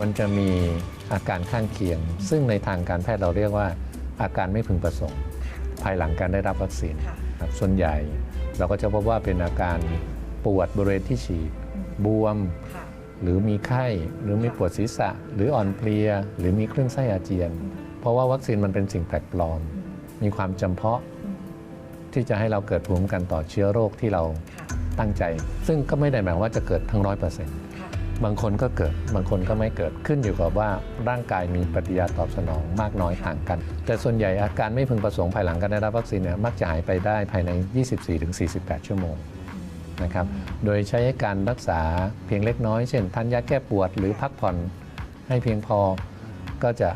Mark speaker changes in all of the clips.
Speaker 1: มันจะมีอาการข้างเคียง ซึ่งในทางการแพทย์เราเรียกว่า อาการไม่พึงประสงค์ ภายหลังการได้รับวัคซีน
Speaker 2: ค่ะ
Speaker 1: ครับส่วนใหญ่เราก็จะพบว่าเป็นอาการปวดบริเวณที่ฉีด
Speaker 2: อืม
Speaker 1: บวม
Speaker 2: ค่ะ
Speaker 1: หรือมีไข้ หรือมีปวดศีรษะ หรืออ่อนเพลีย หรือมีคลื่นไส้อาเจียน
Speaker 2: อืม
Speaker 1: เพราะว่าวัคซีนมันเป็นสิ่งแปลกปลอม
Speaker 2: อืม
Speaker 1: มีความจำเพาะ
Speaker 2: อืม
Speaker 1: ที่จะให้เราเกิดภูมิคุ้มกันต่อเชื้อโรคที่เรา
Speaker 2: ค่ะ
Speaker 1: ตั้งใจ ซึ่งก็ไม่ได้หมายว่าจะเกิดทั้งร้อยเปอร์เซ็นต์
Speaker 2: ค่ะ
Speaker 1: บางคนก็เกิด บางคนก็ไม่เกิดขึ้นอยู่กับว่าร่างกายมีปฏิกิริยาตอบสนองมากน้อยต่างกัน แต่ส่วนใหญ่อาการไม่พึงประสงค์ภายหลังการได้รับวัคซีนเนี่ยมักจะหายไปได้ภายใน 24-48 ชั่วโมงนะครับ โดยใช้การรักษาเพียงเล็กน้อย เช่นทานยาแก้ปวดหรือพักผ่อนให้เพียงพอก็จะ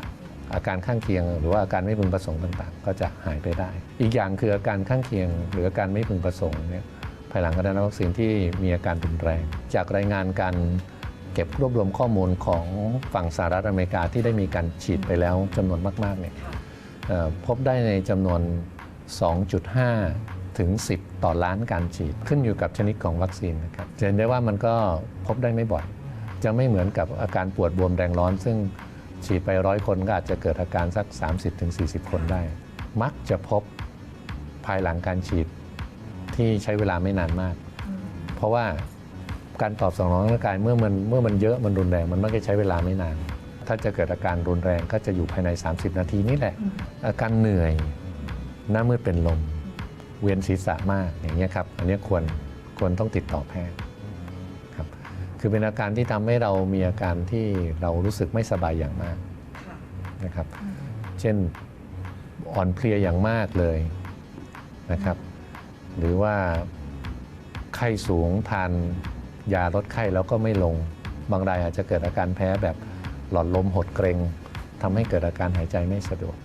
Speaker 1: อาการข้างเคียง หรือว่าอาการไม่พึงประสงค์ต่างๆ ก็จะหายไปได้ อีกอย่างคืออาการข้างเคียง หรืออาการไม่พึงประสงค์เนี่ยภายหลังการได้รับวัคซีนที่มีอาการรุนแรง จากรายงานการ เก็บรวบรวมข้อมูลของฝั่งสหรัฐอเมริกาที่ได้มีการฉีดไปแล้วจำนวนมากๆเนี่ยพบได้ในจำนวน 2.5 ถึง 10 ต่อล้านการฉีด ขึ้นอยู่กับชนิดของวัคซีนนะครับจะเห็นได้ว่ามันก็พบได้ไม่บ่อย จะไม่เหมือนกับอาการปวดบวมแดงร้อน ซึ่งฉีดไปร้อยคนก็อาจจะเกิดอาการสัก 30-40 คนได้ มักจะพบภายหลังการฉีดที่ใช้เวลาไม่นานมาก เพราะว่า การตอบสนองของร่างกายเมื่อมันเมื่อมันเยอะมันรุนแรงมันมักจะใช้เวลาไม่นาน ถ้าจะเกิดอาการรุนแรงก็จะอยู่ภายใน 30 นาทีนี่แหละ
Speaker 2: อืม
Speaker 1: อาการเหนื่อยหน้ามืดเป็นลม เวียนศีรษะมากอย่างนี้ยครับ อันนี้ควรควรต้องติดต่อแพทย์ครับคือเป็นอาการที่ทำให้เรามีอาการที่เรารู้สึกไม่สบายอย่างมาก
Speaker 2: ค่ะ
Speaker 1: นะครับ
Speaker 2: อืม
Speaker 1: เช่นอ่อนเพลียอย่างมากเลยนะครับ หรือว่าไข้สูงทาน ยาลดไข้แล้วก็ไม่ลง บางรายอาจจะเกิดอาการแพ้แบบหลอดลมหดเกรงทำให้เกิดอาการหายใจไม่สะดวก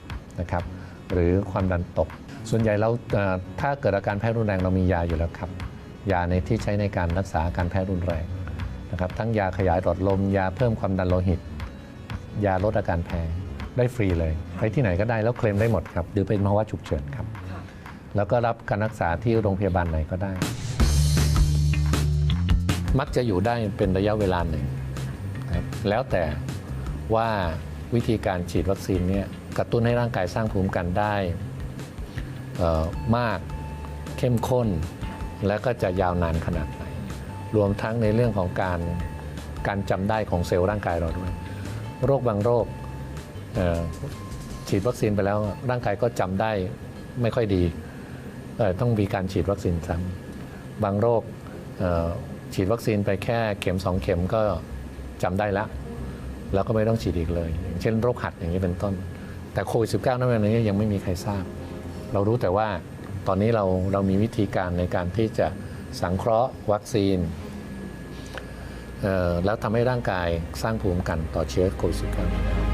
Speaker 1: นะครับ หรือความดันตก ส่วนใหญ่เราเอ่อถ้าเกิดอาการแพ้รุนแรงเรามียาอยู่แล้วครับ ยาในที่ใช้ในการรักษาอาการแพ้รุนแรงนะครับ ทั้งยาขยายหลอดลม ยาเพิ่มความดันโลหิต ยาลดอาการแพ้ได้ฟรีเลยไปที่ไหนก็ได้แล้วเคลมได้หมดครับหรือเป็นภาวะฉุกเฉินครับ
Speaker 2: ค่ะ
Speaker 1: แล้วก็รับการรักษาที่โรงพยาบาลไหนก็ได้ มักจะอยู่ได้เป็นระยะเวลาหนึ่งครับแล้วแต่ว่าวิธีการฉีดวัคซีนเนี่ยกระตุ้นให้ร่างกายสร้างภูมิคุ้มกันได้มากเข้มข้น และก็จะยาวนานขนาดไหน รวมทั้งในเรื่องของการการจำได้ของเซลล์ร่างกายเราด้วย โรคบางโรคฉีดวัคซีนไปแล้วร่างกายก็จำได้ไม่ค่อยดี ต้องมีการฉีดวัคซีนซ้ำบางโรค ฉีดวัคซีนไปแค่เข็มสองเข็มก็จำได้และแล้วก็ไม่ต้องฉีดอีกเลย อย่างเช่นโรคหัดอย่างนี้เป็นต้น แต่โควิด -19 นั้นนี้ยังไม่มีใครทราบ เรารู้แต่ว่าตอนนี้เราเรามีวิธีการในการที่จะสังเคราะห์วัคซีน แล้วทำให้ร่างกายสร้างภูมิคุ้มกันต่อเชื้อโควิด -19 นี้ได้